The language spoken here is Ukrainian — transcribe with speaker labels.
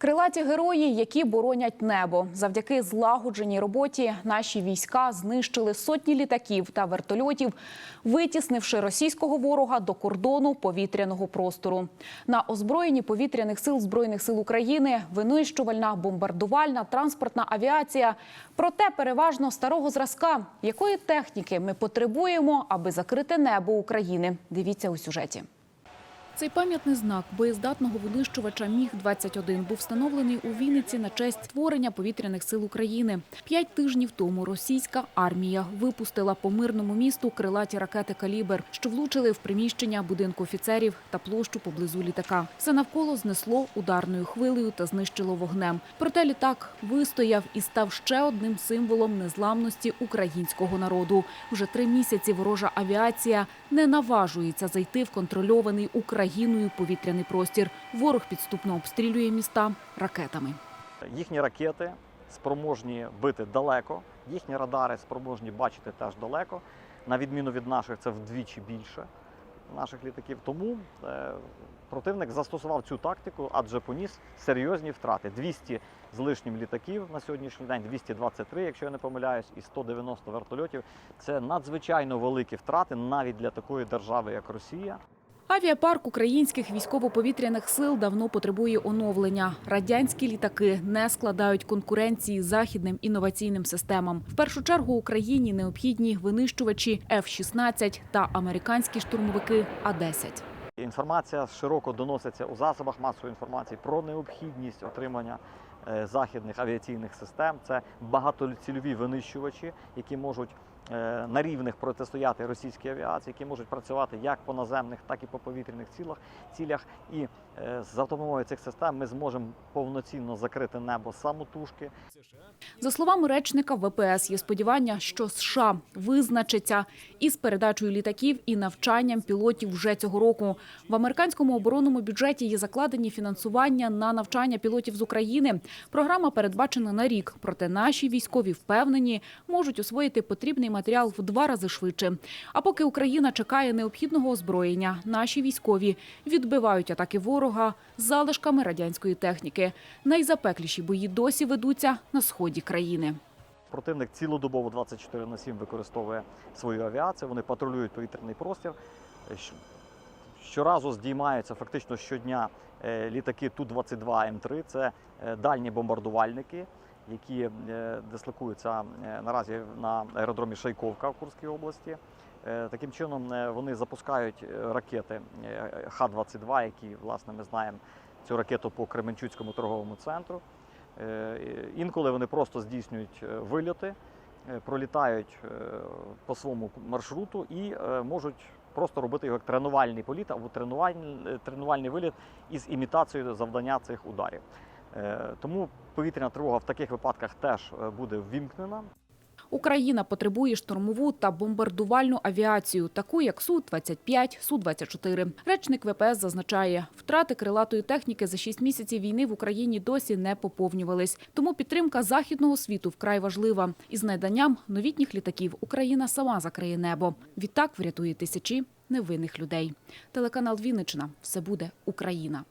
Speaker 1: Крилаті герої, які боронять небо. Завдяки злагодженій роботі наші війська знищили сотні літаків та вертольотів, витіснивши російського ворога до кордону повітряного простору. На озброєнні повітряних сил збройних сил України винищувальна, бомбардувальна, транспортна авіація. Проте переважно старого зразка. Якої техніки ми потребуємо, аби закрити небо України? Дивіться у сюжеті. Цей пам'ятний знак боєздатного винищувача Міг-21 був встановлений у Вінниці на честь створення повітряних сил України. П'ять тижнів тому російська армія випустила по мирному місту крилаті ракети «Калібр», що влучили в приміщення будинку офіцерів та площу поблизу літака. Все навколо знесло ударною хвилею та знищило вогнем. Проте літак вистояв і став ще одним символом незламності українського народу. Вже три місяці ворожа авіація не наважується зайти в контрольований Україною повітряний простір. Ворог підступно обстрілює міста ракетами.
Speaker 2: Їхні ракети спроможні бити далеко, їхні радари спроможні бачити теж далеко. На відміну від наших, це вдвічі більше наших літаків. Тому е, противник застосував цю тактику, адже поніс серйозні втрати. 200 з лишнім літаків на сьогоднішній день, 223, якщо я не помиляюсь, і 190 вертольотів. Це надзвичайно великі втрати навіть для такої держави, як Росія.
Speaker 1: Авіапарк українських військово-повітряних сил давно потребує оновлення. Радянські літаки не складають конкуренції західним інноваційним системам. В першу чергу Україні необхідні винищувачі F-16 та американські штурмовики А-10.
Speaker 2: Інформація широко доноситься у засобах масової інформації про необхідність отримання е, західних авіаційних систем. Це багатоцільові винищувачі, які можуть на рівних протистояти російській авіації, які можуть працювати як по наземних, так і по повітряних цілях. цілях. І е, за допомогою цих систем ми зможемо повноцінно закрити небо самотужки.
Speaker 1: За словами речника ВПС, є сподівання, що США визначиться із передачею літаків і навчанням пілотів вже цього року. В американському оборонному бюджеті є закладені фінансування на навчання пілотів з України. Програма передбачена на рік, проте наші військові впевнені, можуть освоїти потрібний матеріал в два рази швидше. А поки Україна чекає необхідного озброєння, наші військові відбивають атаки ворога залишками радянської техніки. Найзапекліші бої досі ведуться на сході країни.
Speaker 2: Противник цілодобово 24 на 7 використовує свою авіацію. Вони патрулюють повітряний простір. Щоразу здіймаються фактично щодня е, літаки Ту-22М3. Це е, дальні бомбардувальники, які е, дислокуються е, наразі на аеродромі Шайковка в Курській області. Е, Таким чином вони запускають ракети е, Х-22, які, власне, ми знаємо цю ракету по Кременчуцькому торговому центру. Інколи вони просто здійснюють вильоти, пролітають по своєму маршруту і можуть просто робити його як тренувальний політ або тренувальний, тренувальний виліт із імітацією завдання цих ударів. Е, Тому повітряна тривога в таких випадках теж е, буде ввімкнена.
Speaker 1: Україна потребує штурмову та бомбардувальну авіацію, таку як Су-25, Су-24. Речник ВПС зазначає, втрати крилатої техніки за шість місяців війни в Україні досі не поповнювались. Тому підтримка західного світу вкрай важлива. Із наданням новітніх літаків Україна сама закриє небо. Відтак врятує тисячі невинних людей. Телеканал Вінничина. Все буде Україна.